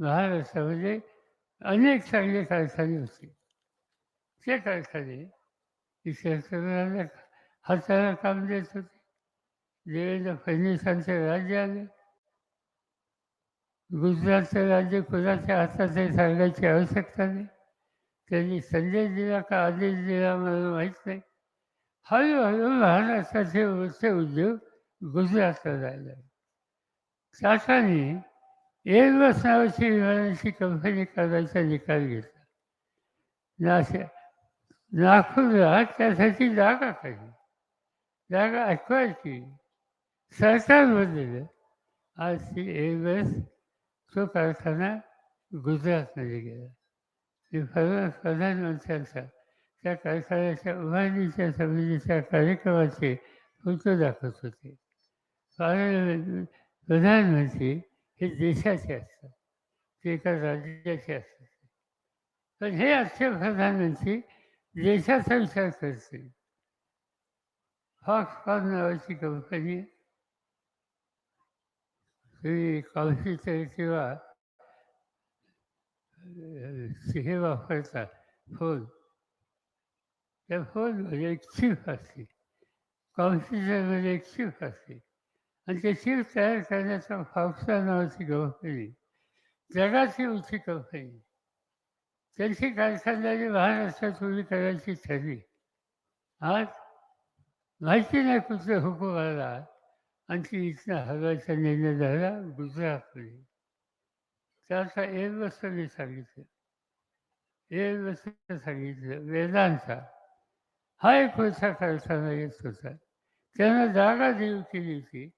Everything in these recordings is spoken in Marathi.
महाराष्ट्रामध्ये अनेक चांगले कारखाने होते. ते कारखाने शेतकऱ्यांना हाताला काम देत होते. देवेंद्र फडणवीसांचे राज्य आले. गुजरातचं राज्य कुणाच्या हातात सांगायची आवश्यकता नाही. त्यांनी संदेश दिला का आदेश दिला मला माहीत नाही. हळूहळू महाराष्ट्राचे वरचे उद्योग गुजरातला जायला टाटाने एअरबस नावाची विमानाची कंपनी करायचा निकाल घेतला. नाशा नागपूरला त्यासाठी जागा काढली. जागा अक्वायर केली सरकार बदललं आज ती एअरबस तो कारखाना गुजरातमध्ये गेला. मी परवा प्रधानमंत्र्यांचा त्या कारखान्याच्या उभारणीच्या समितीच्या कार्यक्रमाचे फोटो दाखवत होते. कारण प्रधानमंत्री हे देशाचे असतात ते एका राज्याचे असतात पण हे आजचे प्रधानमंत्री देशाचा विचार करते फॉक्सकॉन नावाची कंपनी आहे तुम्ही कॉम्प्युटर किंवा हे वापरतात फोन त्या फोनमध्ये एक चिप असते. कॉम्प्युटरमध्ये एक चिप असते. आणि ते चिप तयार करण्याचा फावसा नावाची कंपनी जगाची उची कंपनी त्यांची कारखानदारी महाराष्ट्रात उभी करायची ठरली. आज माहिती नाही कुठल्या हुकूम आला. आणखी इथनं हवायचा निर्णय झाला गुजरातमध्ये. त्याचा एअरबसने सांगितलं. एअरबसने सांगितलं. वेदांचा. हा एक मोठा कारखाना येत होता. त्यांना जागा देऊ केली होती.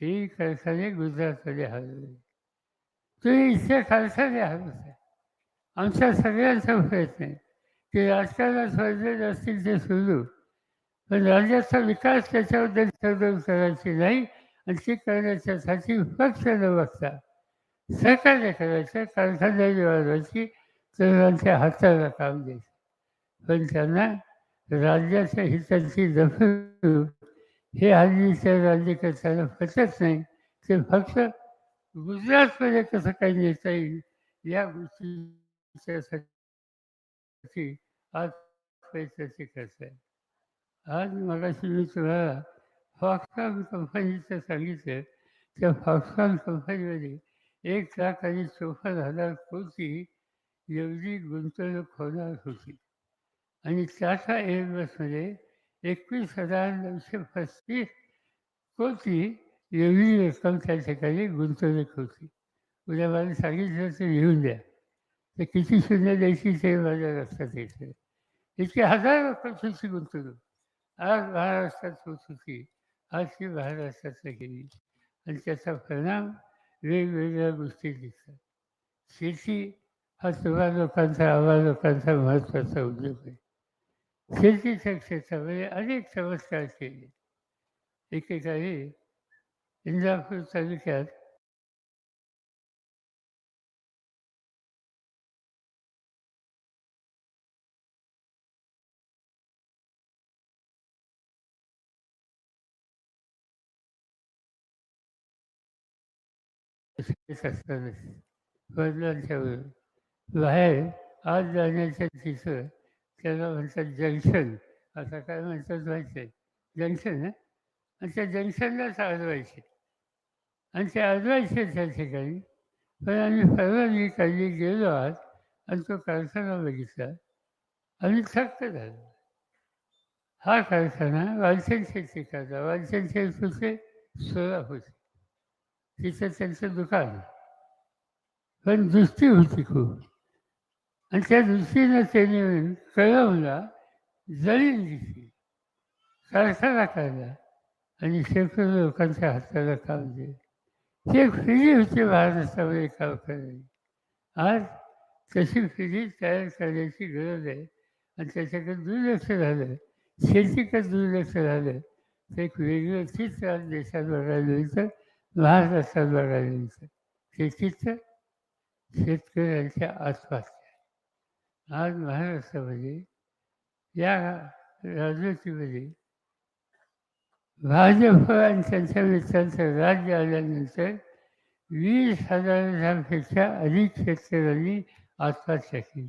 श्री कारखाने गुजरातमध्ये हलवले तुम्ही इथे कारखाने हलवता आमच्या सगळ्यांचा प्रयत्न आहे की राजकारणात स्पर्धेत असतील ते सुरू पण राज्याचा विकास त्याच्याबद्दल तडजोड करायची नाही आणि ती करण्याच्यासाठी पक्ष न बघता सरकारने करायचं कारखान्याने वाढवायची तरुणांच्या हाताला काम द्यायचं पण त्यांना राज्याच्या हिताची दखल हे हल्लीच्या करताना फसत नाही. ते फक्त गुजरातमध्ये कसं काही नेता येईल या गोष्टीसाठी आज पैशाचे करत आहे. आज मगाशी मी तुम्हाला फॉक्सकॉन कंपनीचं सांगितलं. त्या फॉक्सकॉन कंपनीमध्ये एक लाख आणि चौपन्न हजार कोटी एवढी गुंतवणूक होणार होती. आणि टाटा एअरबसमध्ये एकवीस हजार नऊशे पस्तीस कोटी एवढी रक्कम त्या ठिकाणी गुंतवणूक होती. उद्या मला सांगितलं तर लिहून द्या. तर किती शून्य द्यायची ते माझ्या लक्षात येतं. इतके हजार कोटीची गुंतवणूक. आज महाराष्ट्रात होत होती. आज ती महाराष्ट्रातनं गेली. आणि त्याचा परिणाम वेगवेगळ्या गोष्टी दिसतात. शेती हा सर्व लोकांचा आम्हा लोकांचा महत्त्वाचा उद्योग आहे. शेतीच्या क्षेत्रामध्ये अनेक चमत्कार केले एकेकाळी इंदापूर तालुक्यात असताना वडिलांच्या बाहेर आज जाण्याच्या तिथं त्याला म्हणतात जंक्शन. आता काय म्हणतात व्हायचं जंक्शन आहे आणि त्या जंक्शनलाच अडवायचे आणि ते अडवायचे त्या ठिकाणी. पण आम्ही सर्वांनी काही गेलो आहात आणि तो कारखाना बघितला आम्ही थक्क झालो. हा कारखाना वालचंद शेतीकरता वालचंद शेत होते सोलापूर. तिथं त्यांचं दुकान. पण दृष्टी होती खूप. आणि त्या दृष्टीनं त्याने कळवला जळील दिसली कारखाना काढला आणि शेकडो लोकांच्या हाताला काम दिले ते एक फिरी होती महाराष्ट्रामध्ये काम करायची आज तशी फिरी तयार करण्याची गरज आहे. आणि त्याच्याकडे दुर्लक्ष झालं. शेतीकडे दुर्लक्ष झालं. तर एक वेगळं चित्र आज देशात बघायला मिळतं महाराष्ट्रात बघायला मिळतं शेतीचं शेतकऱ्यांच्या आसपास. आज महाराष्ट्रामध्ये या राजवटीमध्ये भाजप आणि त्यांच्या मित्रांचं राज्य आल्यानंतर वीस हजारापेक्षा अधिक शेतकऱ्यांनी आत्महत्या केली.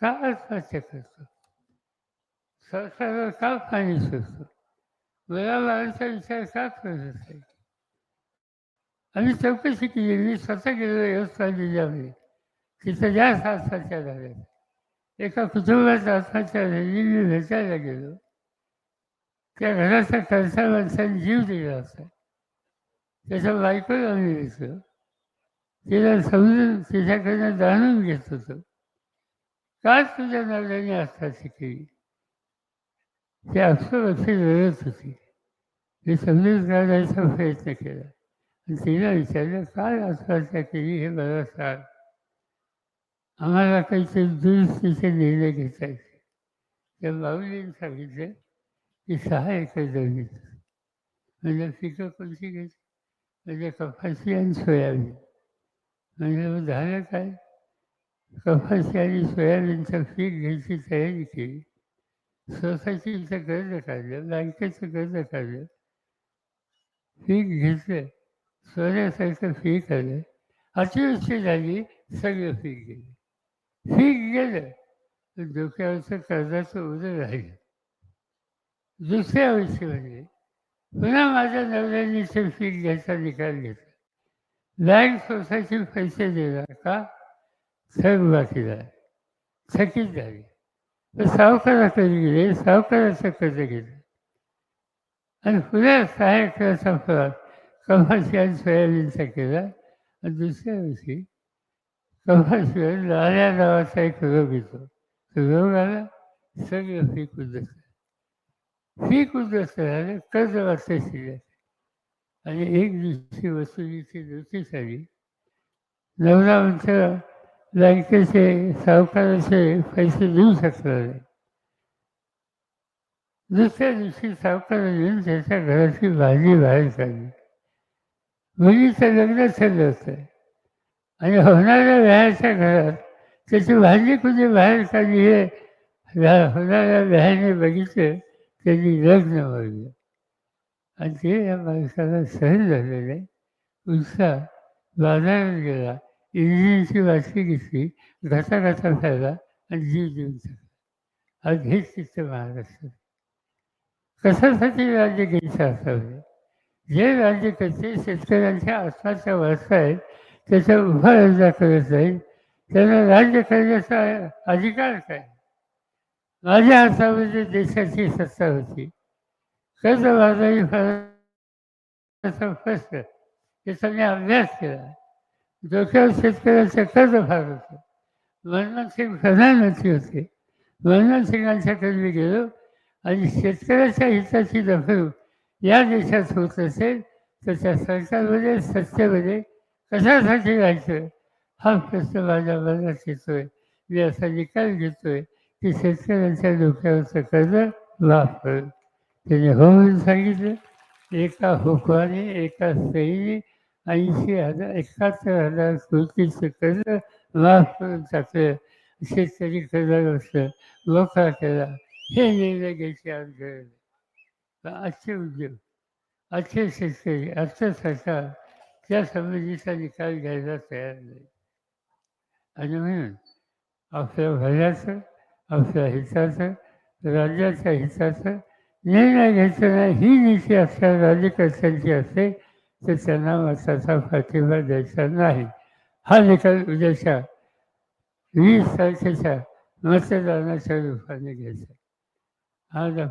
का आत्महत्या करतो? सरकारला का पाणी सुटतो मुलाबाळांचा विचार का करत असेल आम्ही चौकशी केली मी स्वतः गेलो यवतमाळ जिल्ह्यामध्ये. तिथं जास्त आत्महत्या झाल्या एका कुटुंबात आत्महत्या मी भेटायला गेलो. त्या घराचा खर्चा माणसाने जीव दिला होता त्याच्या बायकोला आम्ही घेतलं तिला समजून तिच्याकडनं जाणून घेत होतो. का तुझ्या नवऱ्याने आत्महत्या केली? ती अक्षरक्षी रडत होती. मी समजून काढायचा प्रयत्न केला. आणि तिला विचारलं काय आत्महत्या केली हे मला सांग. आम्हाला काहीतरी दुरुस्तीचे निर्णय घेता येते त्या बाहुलीने सांगितलं की सहा एकर जमीन म्हणजे पिकं कोणती घ्यायची? म्हणजे कपाशी आणि सोयाबीन. म्हणजे मग झालं काय? कपाशी आणि सोयाबीनचं पीक घ्यायची तयारी केली. सोसायटीचं कर्ज काढलं बँकेचं कर्ज काढलं. पीक घेतलं. सोन्यासारखं पीक आलं. अतिवृष्टी झाली सगळं पीक गेलं. पीक गेलं डोक्यावरचं कर्जाचं उदं राहिलं दुसऱ्या वर्षी म्हणजे पुन्हा माझ्या नवऱ्याने ते घ्यायचा निकाल घेतला. बँक स्वतःचे पैसे देणार का? थक बाकीला थकीत झाली. तर सावकाराकडे गेले सावकाराचं कर्ज घेतलं. आणि पुन्हा सहा एकराचा फळात कपाशी सोयाबीनचा केला. आणि दुसऱ्या वर्षी कपाशीवर लाल्या नावाचा एक रोग येतो तो सगळं फी उद्ध्वस्त पीक उद्ध्वस्त झालं कर्ज वाचता शिल्लक आणि एक दिवशी वसुलीची नोटीस आली नवरा म्हणतो बँकेचे सावकाराचे पैसे देऊ शकणार नाही दुसऱ्या दिवशी सावकाराने त्याच्या घराची भाजी बाहेर काढली मुलीचं लग्न ठरलं होतं आणि होणाऱ्या व्यायाच्या घरात त्याची भाजी कुठे बाहेर काढली हे? होणाऱ्या व्यायाने बघितलं त्यांनी लग्न वळलं आणि ते या माणसाला सहन झालेलं. आहे उत्साह बाजारात गेला. इंजिनची वाटली घेतली. घासा घासा खायला आणि जीव देऊन टाकला. आज हेच चित्र महाराष्ट्र. कशासाठी राज्य घ्यायचं असावे? जे राज्य करते शेतकऱ्यांच्या आसपासच्या वारसा आहेत त्याचा उभा अर्ज करत नाही. त्यांना राज्य करण्याचा अधिकार काय? माझ्या हातामध्ये देशाची सत्ता होती. कर्ज बाजारी फार प्रश्न त्याचा मी अभ्यास केला. डोक्यावर शेतकऱ्याचं कर्ज फार होतं. मनमोहन सिंग प्रधानमंत्री होते. मनमोहन सिंगांच्याकडे मी गेलो आणि शेतकऱ्याच्या हिताची दखल या देशात होत असेल तर त्या सरकारमध्ये सत्तेमध्ये कशासाठी राहायचं हा प्रश्न माझ्या मनात येतोय. मी असा निकाल घेतोय की शेतकऱ्यांच्या डोक्यावरचं कर्ज माफ करून त्याने हो म्हणून सांगितलं एका हुकवाने एका सईने ऐंशी हजार एकाहत्तर हजार कोटीचं कर्ज माफ करून टाकलं. शेतकरी कर्जाग्रस्त मोकळा केला. हे निर्णय घ्यायची आज गरज आजचे उद्योग. आजचे शेतकरी आजचं सरकार. त्या समितीचा निकाल घ्यायला तयार नाही. आणि म्हणून आपल्या भल्याचं आपल्या हिताचं राज्याच्या हिताचं निर्णय घ्यायचा नाही. ही नीती असल्या राज्यकर्त्यांची असेल तर त्यांना मताचा पाठिंबा द्यायचा नाही. हा निकाल उद्याच्या वीस तारखेच्या मतदानाच्या रूपाने घ्यायचा. आज